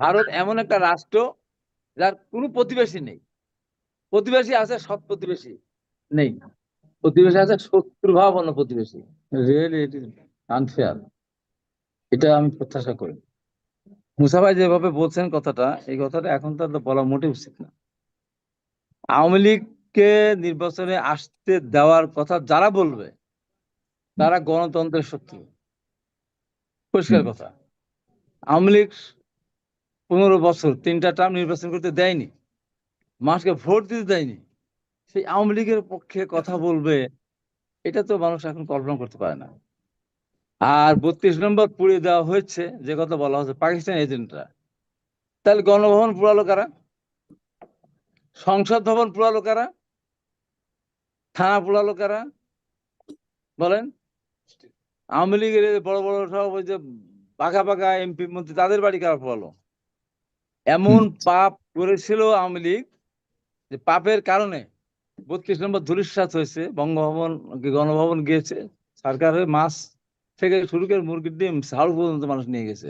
ভারত এমন একটা রাষ্ট্র যার কোনো প্রতিবেশী নেই। প্রতিবেশী আছে সৎ প্রতিবেশী নেই। প্রতিবেশী আছে শত্রুভাবাপন্ন প্রতিবেশী। রিয়েলি ইট ইজ আনফেয়ার এটা আমি প্রত্যাশা করি। মুসা ভাই যেভাবে বলছেন কথাটা এই কথাটা এখন তার বলা মোটেই উচিত না। আওয়ামী লীগকে নির্বাচনে আসতে দেওয়ার কথা যারা বলবে তারা গণতন্ত্রের শত্রু। পরিষ্কার কথা। আওয়ামী লীগ পনেরো বছর তিনটা টার্ম নির্বাচন করতে দেয়নি। মানুষকে ভোট দিতে দেয়নি। সেই আওয়ামী লীগের পক্ষে কথা বলবে, এটা তো মানুষ এখন কল্পনা করতে পারে না। আর বত্রিশ নম্বর পুড়িয়ে দেওয়া হয়েছে, যে কথা বলা হচ্ছে পাকিস্তান এজেন্টরা। তাহলে গণভবন পুরালো কারা? সংসদ ভবন পুরালো কারা? থানা পুরালো কারা? বলেন। আওয়ামী লীগের বড় বড় সব ওই যে পাকা পাকা এমপি মন্ত্রী, তাদের বাড়ি কারা পুরালো এমন পাপ করেছিল আওয়ামী লীগ যে পাপের কারণে বত্রিশ নম্বর ধূলিসাৎ হয়েছে বঙ্গভবন গণভবন গিয়েছে সরকার হয়ে মাছ থেকে শুরু করে মুরগির ডিম ঝাড়ু পর্যন্ত মানুষ নিয়ে গেছে।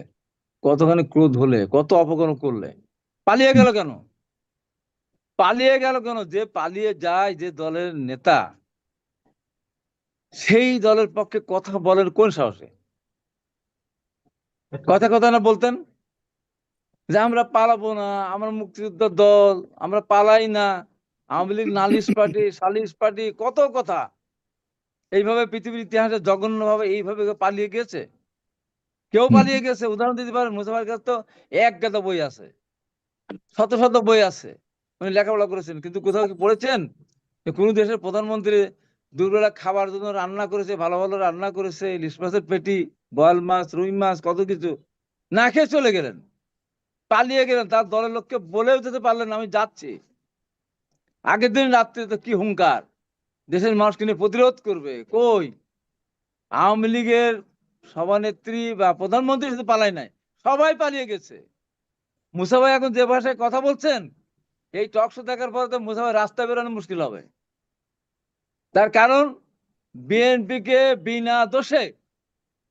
কতখানি ক্রোধ হলে কত অপকর্ম করলে। পালিয়ে গেল কেন? পালিয়ে গেল কেন? যে পালিয়ে যায় যে দলের নেতা সেই দলের পক্ষে কথা বলেন কোন সাহসে? কথা কথা না বলতেন? যে আমরা পালাবো না আমরা মুক্তিযুদ্ধ দল আমরা পালাই না। আওয়ামী লীগ নালিশ পার্টি সালিশ পার্টি কত কথা। এইভাবে পৃথিবীর ইতিহাসে জঘন্য ভাবে এইভাবে পালিয়ে গেছে। কেউ পালিয়ে গেছে। উদাহরণ দিতে পারেন মুসাফার কাছে তো এক গাদা বই আছে শত শত বই আছে। উনি লেখাপড়া করেছেন কিন্তু কোথাও কি পড়েছেন? কোন দেশের প্রধানমন্ত্রী দুবেলা খাবার জন্য রান্না করেছে ভালো ভালো রান্না করেছে ইলিশ মাছের পেটি বয়াল মাছ রুই মাছ কত কিছু না খেয়ে চলে গেলেন। পালিয়ে গেলেন, তার দলের লোককে বলেও যেতে পারলেন আমি যাচ্ছি। আগের দিন রাত্রে তো কি হুঙ্কার? দেশের মানুষকে নিয়ে প্রতিরোধ করবে, কই? আওয়ামী লীগের সভানেত্রী বা প্রধানমন্ত্রী শুধু পালাই নাই, সবাই পালিয়ে গেছে। মুসা ভাই এখন যে ভাষায় কথা বলছেন, এই টক শো দেখার পরে তো মুসা ভাই রাস্তা বেরোনো মুশকিল হবে। তার কারণ, বিএনপিকে বিনা দোষে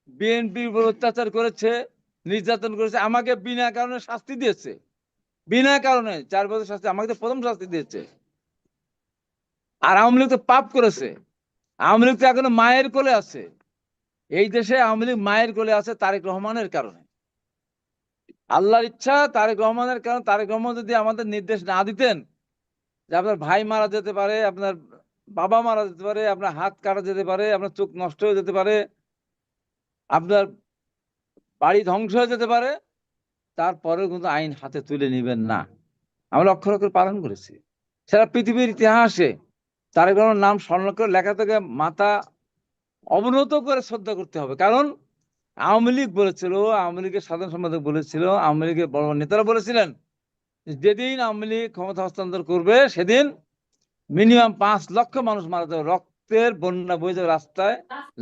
বিএনপি অত্যাচার করেছে নির্যাতন করেছে, আমাকে বিনা কারণে শাস্তি দিয়েছে। বিনা কারণে চার বছর শাস্তি, আমাকে তো প্রথম শাস্তি দিয়েছে। আর আওয়ামী লীগ তো পাপ করেছে। আওয়ামী লীগ তো এখনও মায়ের কোলে আছে। এই দেশে আওয়ামী লীগ মায়ের কোলে আছে তারেক রহমানের কারণে। আল্লাহর ইচ্ছা তারেক রহমানের কারণে, তারেক রহমান যদি আমাদের নির্দেশ না দিতেন যে আপনার ভাই মারা যেতে পারে, আপনার বাবা মারা যেতে পারে, আপনার হাত কাটা যেতে পারে, আপনার চোখ নষ্ট হয়ে যেতে পারে, আপনার বাড়ি ধ্বংস হয়ে যেতে পারে তারপরেও কিন্তু আইন হাতে তুলে নেবেন না। আমরা অক্ষর অক্ষর পালন করেছি। সারা পৃথিবীর ইতিহাসে তারেক রহমানের নাম স্মরণ করে লেখা থেকে মাথা অবনত করে শ্রদ্ধা করতে হবে। কারণ আওয়ামী লীগ বলেছিল আওয়ামী লীগের সাধারণ সম্পাদক বলেছিল আওয়ামী লীগের বড় বড় নেতারা বলেছিলেন যেদিন আওয়ামী লীগ ক্ষমতা হস্তান্তর করবে সেদিন মিনিমাম পাঁচ লক্ষ মানুষ মারা যাবে। রক্তের বন্যা বয়ে যাবে রাস্তায়।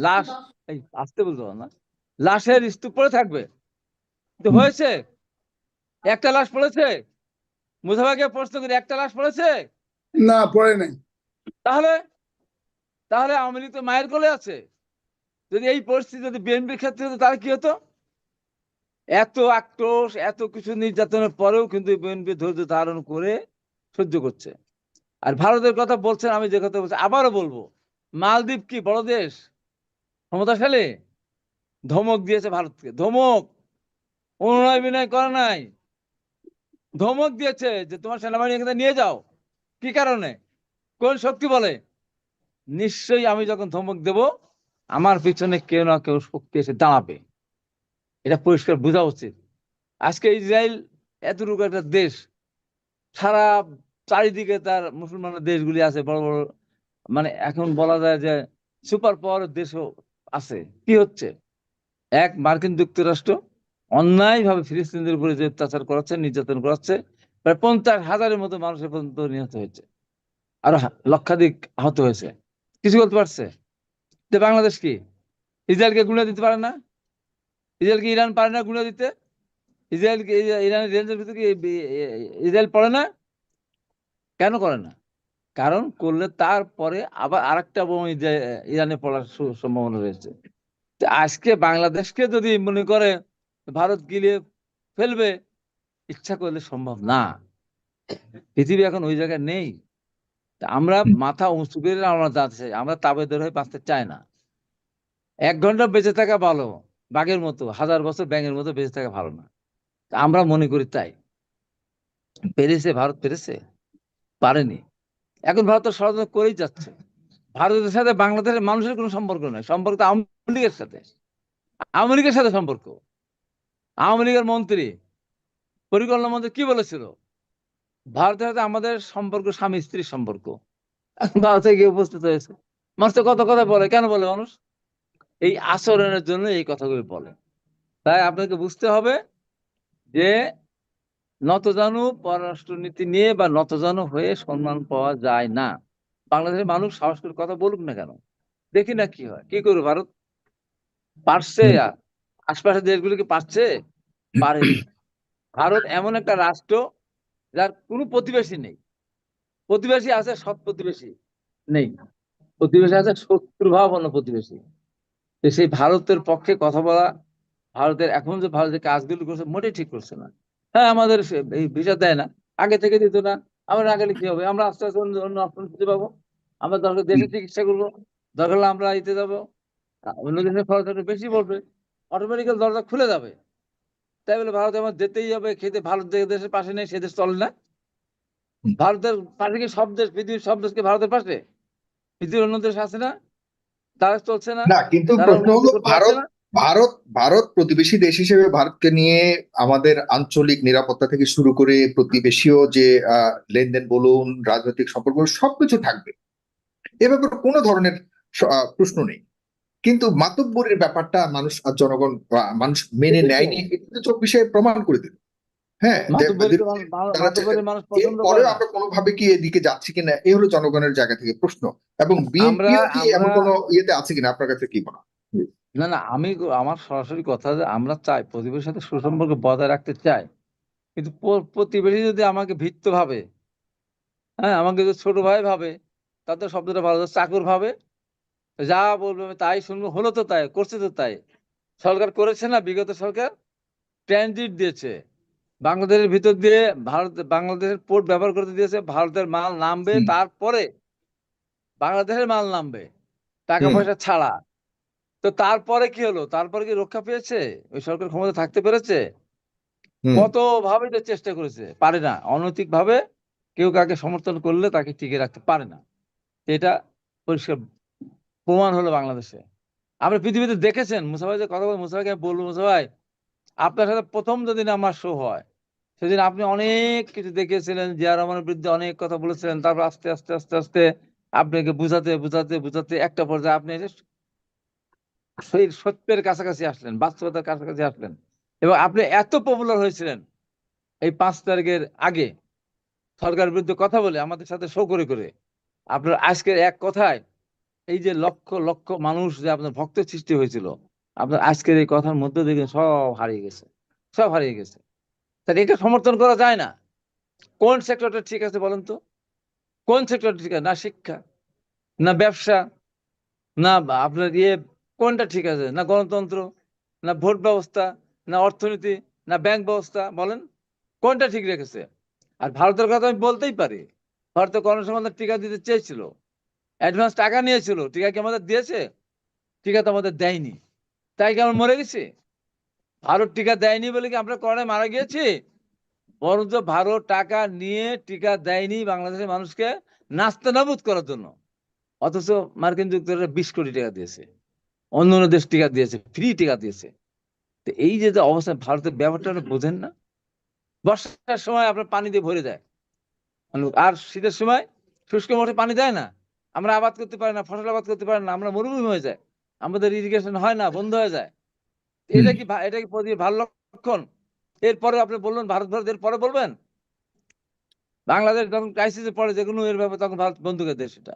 লাশ এই আসতে বলতে পারো না। লাশের স্তূপ পড়ে থাকবে। তো হয়েছে? একটা লাশ পড়েছে? মুসাফাকে প্রশ্ন করি একটা লাশ পড়েছে? না পড়ে নাই। তাহলে? তাহলে আওয়ামী লীগ তো মায়ের কোলে আছে। যদি এই পরিস্থিতি যদি বিএনপির ক্ষেত্রে হতো তাহলে কি হতো? এত আক্রোশ এত কিছু নির্যাতনের পরেও কিন্তু বিএনপি ধৈর্য ধারণ করে সহ্য করছে। আর ভারতের কথা বলছেন আমি যে কথা বলছি আবারও বলব মালদ্বীপ কি বড় দেশ? ক্ষমতাশালী? ধমক দিয়েছে ভারতকে। ধমক! অনুনয় বিনয় করে নাই। ধমক দিয়েছে যে তোমার সেনাবাহিনী এখানে নিয়ে যাও। কি কারণে? কোন শক্তি বলে? নিশ্চয়ই আমি যখন ধমক দেব, আমার পিছনে কেউ না কেউ শক্তি এসে দাঁড়াবে। এটা পরিষ্কার বোঝা উচিত। আজকে ইসরায়েল এতটুকু একটা দেশ, সারা চারিদিকে তার মুসলমান দেশগুলি আছে, বড় বড় মানে এখন বলা যায় যে সুপার পাওয়ার দেশও আছে। কি হচ্ছে? এক মার্কিন যুক্তরাষ্ট্র অন্যায়ভাবে ফিলিস্তিনদের উপরে যে অত্যাচার করাচ্ছে, নির্যাতন করাচ্ছে, প্রায় পঞ্চাশ হাজারের মতো মানুষের পর্যন্ত নিহত হয়েছে আরও লক্ষাধিক আহত হয়েছে। কিছু করতে পারছে? যে বাংলাদেশ কি? ইসরায়েলকে গুণে দিতে পারে না? ইসরায়েলকে ইরান পারে না গুণে দিতে? ইসরায়েলকে ইরানের রেঞ্জের ভিতরে কি ইসরায়েল পড়ে না? কেন করে না? কারণ করলে তারপরে আবার আরেকটা বোম ইরানে পড়ার সম্ভাবনা রয়েছে। আজকে বাংলাদেশকে যদি মনে করে ভারত গিলে ফেলবে ইচ্ছা করলে সম্ভব না। পৃথিবী এখন ওই জায়গায় নেই। আমরা মাথা উঁচু করে আমরা দাঁড়াতে চাই আমরা তাবেদার হয়ে বাঁচতে চাই না। এক ঘণ্টা বেঁচে থাকা ভালো বাঘের মতো হাজার বছর ব্যাঙের মতো বেঁচে থাকা ভালো না। আমরা মনে করি তাই। পেরেছে ভারত পেরেছে? পারেনি। এখন ভারত তো ষড়যন্ত্র করেই যাচ্ছে। ভারতের সাথে বাংলাদেশের মানুষের কোনো সম্পর্ক নয় সম্পর্ক আওয়ামী লীগের সাথে। আওয়ামী লীগের সাথে সম্পর্ক। আওয়ামী লীগের মন্ত্রী, পরিকল্পনা মন্ত্রী কি বলেছিল? ভারতের সাথে আমাদের সম্পর্ক, স্বামী স্ত্রীর সম্পর্ক। ভারতে গিয়ে উপস্থিত হয়েছে। মানুষ কত কথা বলে। কেন বলে মানুষ? এই আচরণের জন্য এই কথাগুলি বলে। তাই আপনাকে বুঝতে হবে যে নতজানু পররাষ্ট্রনীতি নিয়ে বা নতজানু হয়ে সম্মান পাওয়া যায় না। বাংলাদেশের মানুষ সাহস করে কথা বলুক না কেন? দেখি না কি হয়। কি করবে ভারত? পারছে আশপাশের দেশগুলো কি পারছে? পারেনি। ভারত এমন একটা রাষ্ট্র যার কোনো প্রতিবেশী নেই। প্রতিবেশী আছে সৎ প্রতিবেশী নেই। প্রতিবেশী আছে শত্রুভাবাপন্ন প্রতিবেশী। সেই ভারতের পক্ষে কথা বলা ভারতের এখন যে ভারতের কাজগুলো করছে মোটেই ঠিক করছে না। হ্যাঁ আমাদের ভিসা দেয় না। আগে থেকে দিত না। আমরা না গেলে কি হবে? আমরা আস্তে আস্তে অন্য অন্য অপশন খুঁজে পাবো। আমরা দরকার দেশে চিকিৎসা করব দরকার হলে আমরা ইতে যাব অন্য দেশের খরচ একটু বেশি পড়বে অটোমেটিক্যাল দরজা খুলে যাবে। তাই বলে ভারতে আমার যেতেই হবে খেতে ভারত দেশের পাশে নেই সে দেশ চলে না। ভারতের পাশে কি সব দেশ পৃথিবীর সব দেশকে ভারতের পাশে? পৃথিবীর অন্য দেশ আছে না? তারা চলছে না? কিন্তু প্রশ্ন হলো ভারত ভারত ভারত প্রতিবেশী দেশ হিসেবে ভারতকে নিয়ে আমাদের আঞ্চলিক নিরাপত্তা থেকে শুরু করে প্রতিবেশীয় যে লেনদেন বলুন রাজনৈতিক সম্পর্ক বলুন, সবকিছু থাকবে। এ ব্যাপারে কোনো ধরনের প্রশ্ন নেই। কিন্তু মাতব্বরের ব্যাপারটা মানুষ আর জনগণ মানুষ মেনে নেয়নি এটা তো চব্বিশে প্রমাণ করে দিল। হ্যাঁ। আমরা কোনোভাবে কি এদিকে যাচ্ছি কিনা হলো জনগণের জায়গা থেকে প্রশ্ন। এবং এমন কোনো ইয়েতে আছে কিনা আপনার কাছে কি মনে না না আমি আমার সরাসরি কথা যে আমরা চাই প্রতিবেশীর সাথে সুসম্পর্ক বজায় রাখতে চাই। কিন্তু প্রতিবেশী যদি আমাকে ভিত্ত ভাবে হ্যাঁ আমাকে যদি ছোট ভাই ভাবে তাতে শব্দটা ভালো চাকর ভাবে। যা বলবে তাই শুনব হলো তো তাই করছে তো তাই। সরকার করেছে না বিগত সরকার? ট্রানজিট দিয়েছে। বাংলাদেশের ভিতর দিয়ে ভারত বাংলাদেশের পোর্ট ব্যবহার করতে দিয়েছে ভারতের মাল নামবে তারপরে বাংলাদেশের মাল নামবে টাকা পয়সা ছাড়া। তো তারপরে কি হলো? তারপরে কি রক্ষা পেয়েছে? ওই সরকার ক্ষমতা থাকতে পেরেছে? কত ভাবে চেষ্টা করেছে পারে না। অনৈতিক ভাবে কেউ কাকে সমর্থন করলে তাকে টিকে রাখতে পারে না। এটা পরিষ্কার প্রমাণ হলো বাংলাদেশে। আপনি পৃথিবীতে দেখেছেন, মুসা ভাই যে কথা বলে, মুসা ভাইকে আমি বলব, মুসা ভাই, আপনার সাথে প্রথম যেদিন আমার শো হয়, সেদিন আপনি অনেক কিছু দেখিয়েছিলেন জিয়া রহমানের বিরুদ্ধে অনেক কথা বলেছিলেন, তারপর আস্তে আস্তে আস্তে আস্তে আপনাকে বুঝাতে বুঝাতে বুঝাতে একটা পর্যায়ে আপনি সেই সত্যের কাছাকাছি আসলেন, বাস্তবতার কাছাকাছি আসলেন। এবং আপনি এত পপুলার হয়েছিলেন এই পাঁচ তারিখের আগে, সরকারের বিরুদ্ধে কথা বলে আমাদের সাথে শো করে করে। আপনার আজকের এক কথায়, এই যে লক্ষ লক্ষ মানুষ যে আপনার ভক্ত সৃষ্টি হয়েছিল, আপনার আজকের এই কথার মধ্যে দেখেন সব হারিয়ে গেছে, সব হারিয়ে গেছে। তাহলে এটা সমর্থন করা যায় না। কোন সেক্টরটা ঠিক আছে বলেন তো? কোন সেক্টরটা ঠিক আছে? না শিক্ষা, না ব্যবসা, না আপনার ইয়ে কোনটা ঠিক আছে? না গণতন্ত্র, না ভোট ব্যবস্থা, না অর্থনীতি, না ব্যাংক ব্যবস্থা বলেন, কোনটা ঠিক রেখেছে? আর ভারতের কথা আমি বলতেই পারি। ভারতের কর্মসংস্থান টিকা দিতে চেয়েছিল। অ্যাডভান্স টাকা নিয়েছিল, টিকা কি আমাদের দিয়েছে? টিকা তো আমাদের দেয়নি। তাই কি আমরা মরে গেছি? ভারত টিকা দেয়নি বলে কি আমরা করোনায় মারা গিয়েছি? বরঞ্চ ভারত টাকা নিয়ে টিকা দেয়নি বাংলাদেশের মানুষকে নাস্তে নাবুদ করার জন্য। অথচ মার্কিন যুক্তরাষ্ট্র বিশ কোটি টাকা দিয়েছে। অন্য অন্য দেশ টিকা দিয়েছে ফ্রি টিকা দিয়েছে। তো এই যে অবস্থা, ভারতের ব্যাপারটা বোঝেন না? বর্ষার সময় আপনার পানি দিয়ে ভরে দেয় আর শীতের সময় শুষ্ক মঠে পানি দেয় না। আমরা আবাদ করতে পারি না ফসল আবাদ করতে পারি না আমরা মরুভূমি হয়ে যায়। আমাদের ইরিগেশন হয় না বন্ধ হয়ে যায়। এটা কি এটা কি ভালো লক্ষণ? এরপরে আপনি বললেন ভারত ভারত এরপরে বলবেন? বাংলাদেশ যখন ক্রাইসিসে পড়ে যে কোনো এর ব্যাপারে তখন ভারত বন্ধুকের দেশ এটা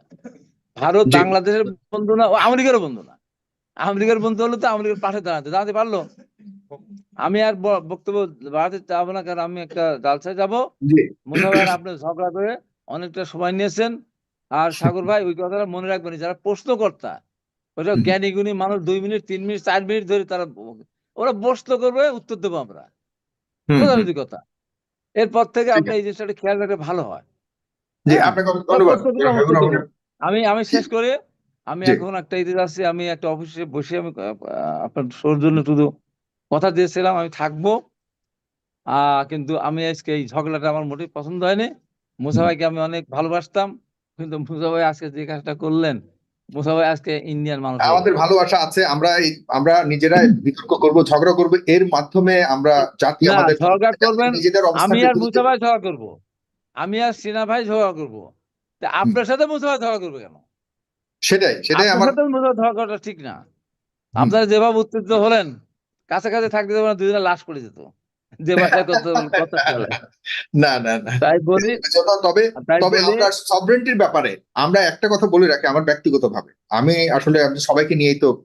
ভারত বাংলাদেশের বন্ধু না ও আমেরিকারও বন্ধু না। আমেরিকার বন্ধু হলো তো আমেরিকার পাশে দাঁড়াতে দাঁড়াতে পারল। আমি আর বক্তব্য বাড়াতে চাবো না কারণ আমি একটা জালসায় যাব। মোশাররফ আপনি ঝগড়া করে অনেকটা সময় নিয়েছেন। আর সাগর ভাই ওই কথাটা মনে রাখবেন যারা প্রশ্নকর্তা ওটা জ্ঞানী গুণী মানুষ দুই মিনিট তিন মিনিট চার মিনিট ধরে তারা ওরা প্রশ্ন করবে উত্তর দেবো আমরা। কথা। এরপর থেকে আপনি এই জিনিসটা খেয়াল রাখলে ভালো হয়। হ্যাঁ? আমি। আমি শেষ করে আমি এখন একটা ইতে আছি আমি একটা অফিসে বসে আমি আপনার শোর জন্য শুধু কথা দিয়েছিলাম আমি থাকব। আহ কিন্তু আমি আজকে এই ঝগড়াটা আমার মোটেই পছন্দ হয়নি। মুসা হুম। ভাইকে আমি অনেক ভালোবাসতাম কিন্তু মুসা ভাই আজকে যে কাজটা করলেন মুসা ভাই আজকে ইন্ডিয়ান মানুষ আমাদের ভালোবাসা আছে আমরা আমরা নিজেরাই বিতর্ক করব ঝগড়া করব এর মাধ্যমে আমরা জাতি আমাদের ঝগড়া করবেন আমি আর বুঝতে মুসা ভাই ঝগড়া করব। আমি আর সিনা ভাই ঝগড়া করব। তা আপনার সাথে মুসা ভাই ঝগড়া করবে কেন? সেটাই সেটাই আমার সাথে মুসা ভাই ঝগড়া করাটা ঠিক না। আপনারা যেভাবে উত্তেজিত হলেন কাছাকাছি থাকতে দেবেন দুজনে লাশ করে যেত। যে ভাষায় কথা কথা না না না। তাই বলি তবে তবে আমরা সভরেন্টির ব্যাপারে আমরা একটা কথা বলে রাখি আমার ব্যক্তিগত ভাবে আমি আসলে সবাইকে নিয়েই তো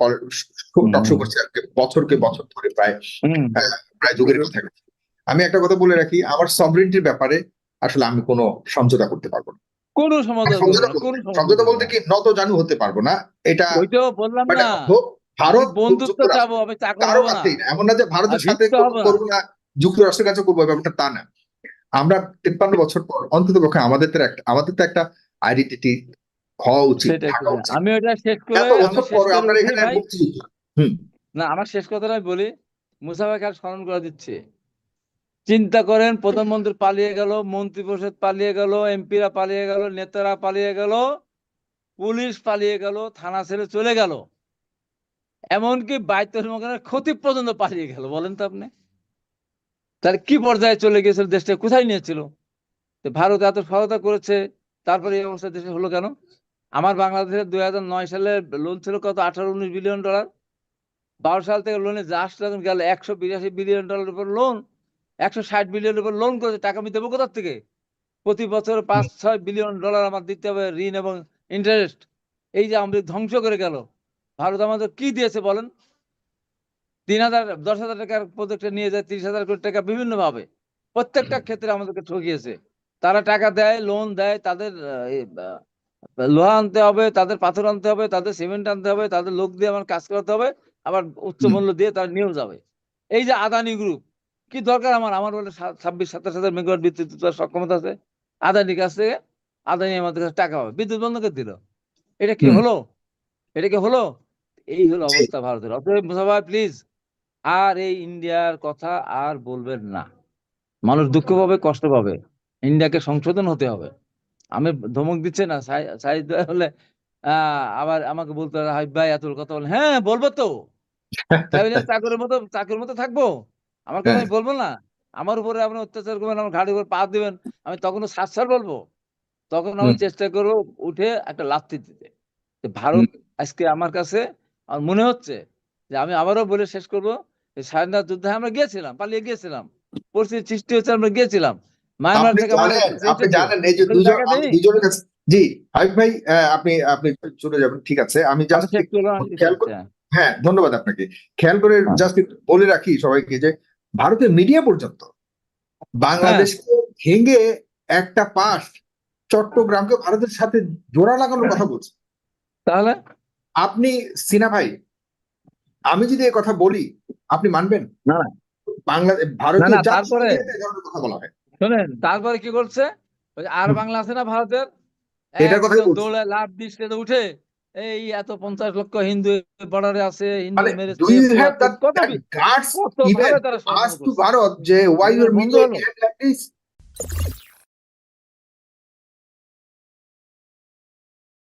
টকশো করছি বছরকে বছর ধরে প্রায় প্রায় যুগের কথা আমি একটা কথা বলে রাখি আমার সভরেন্টির ব্যাপারে আসলে আমি কোনো সমঝোতা করতে পারব না। কোনো সমঝোতা বলতে- সমঝোতা বলতে কি নত জানু হতে পারব না। এটা বললাম মানে না। ভারত বন্ধুত্ব চাবো আমি চাকর কারও না। এমন না যে ভারতের সাথে না। করব না যুক্তরাষ্ট্রের কাছে করব ব্যাপারটা তা না। আমরা তিপ্পান্ন বছর পর অন্তত পক্ষে আমাদের তো একটা আমাদের তো একটা আইডেন্টিটি হওয়া উচিত আমি ওটা শেষ করে আপনার এখানে না আমার শেষ কথাটা আমি বলি মুসাফাকে আর স্মরণ করে দিচ্ছে। চিন্তা করেন প্রধানমন্ত্রী পালিয়ে গেল মন্ত্রী পরিষদ পালিয়ে গেল এমপিরা পালিয়ে গেল নেতারা পালিয়ে গেল পুলিশ পালিয়ে গেল থানা ছেড়ে চলে গেল। এমনকি বাইতুল মোকামের ক্ষতি পর্যন্ত পালিয়ে গেল, বলেন তো আপনি। তার কি পর্যায়ে চলে গিয়েছিল দেশটা? কোথায় নিয়েছিল? ভারত এত সহায়তা করেছে, তারপরে এই অবস্থা দেশে হলো কেন? আমার বাংলাদেশের দুই হাজার নয় সালে লোন ছিল কত? আঠারো, উনিশ বিলিয়ন ডলার বারো সাল থেকে লোনে যা আসলে গেল একশো বিরাশি বিলিয়ন ডলার উপর লোন একশো ষাট বিলিয়ন উপর লোন করেছে, টাকা আমি দেবো কোথার থেকে? প্রতি বছর পাঁচ, ছয় বিলিয়ন ডলার আমার দিতে হবে ঋণ এবং ইন্টারেস্ট এই যে আমাদের ধ্বংস করে গেল। ভারত আমাদের কি দিয়েছে বলেন? তিন হাজার দশ হাজার টাকার প্রজেক্টে নিয়ে যায় তিরিশ হাজার কোটি টাকা বিভিন্ন ভাবে প্রত্যেকটা ক্ষেত্রে আমাদেরকে ঠকিয়েছে। তারা টাকা দেয় লোন দেয় তাদের লোহা আনতে হবে তাদের পাথর আনতে হবে তাদের সিমেন্ট আনতে হবে তাদের লোক দিয়ে আমার কাজ করাতে হবে আবার উচ্চ মূল্য দিয়ে তারা নিয়েও যাবে। এই যে আদানি গ্রুপ কি দরকার আমার? আমার বলে ছাব্বিশ সাতাশ হাজার মেগাওয়াট বিদ্যুৎ উৎপাদন সক্ষমতা আছে। আদানির কাছ থেকে আদানি আমাদের কাছে টাকা পাবে। বিদ্যুৎ বন্ধ করে দিল। এটা কি হলো? এটা কি হলো? এই হলো অবস্থা ভারতের। অতএব মুসাফা প্লিজ আর এই ইন্ডিয়ার কথা আর বলবেন না। মানুষ দুঃখ পাবে কষ্ট পাবে। ইন্ডিয়াকে সংশোধন হতে হবে। আমি ধমক দিচ্ছে না সাই- সাইদ হলে আবার আমাকে বলতে হবে, হাবিব ভাই এত কথা বলে হ্যাঁ বলব তো। চাকরের মতো চাকরের মতো থাকব? আমার কথা আমি বলব না? আমার উপরে আপনি অত্যাচার করবেন আমার ঘাড়ের উপর পা দিবেন আমি তখনও সাত সার বলব। তখন আমি চেষ্টা করব উঠে একটা লাথি দিতে। ভারত আজকে আমার কাছে আমার মনে হচ্ছে যে আমি আবারও বলে শেষ করব যে স্বাধীনতা যুদ্ধে আমরা গিয়েছিলাম পালিয়ে গিয়েছিলাম। পরিস্থিতি সৃষ্টি হচ্ছে আমরা গিয়েছিলাম। মায়ানমার থেকে আপনি জানেন এই যে দুজন? দুজনের কাছে জি হাবিব ভাই আপনি আপনি চলে যাবেন ঠিক আছে। আমি জাস্ট খেয়াল করে- হ্যাঁ। হ্যাঁ ধন্যবাদ আপনাকে। খেয়াল করে হ্যাঁ। জাস্ট বলে রাখি সবাইকে যে ভারতের মিডিয়া পর্যন্ত বাংলাদেশকে ভেঙে একটা পাশ চট্টগ্রামকে ভারতের সাথে জোড়া লাগানোর কথা বলছে। তাহলে? আপনি সিনা ভাই আমি যদি এই কথা বলি আপনি মানবেন? না। বাংলাদেশ ভারতীয় তারপরে- কথা বলা হয়। শোনেন তারপরে কি করছে? আর বাংলা আছে না ভারতের? এটার একদম বলছি। দৌড়ে লাভ দিচ্ছে উঠে এই এত পঞ্চাশ লক্ষ হিন্দু বর্ডারে আছে হিন্দু কত। ভারত যে your বন্ধ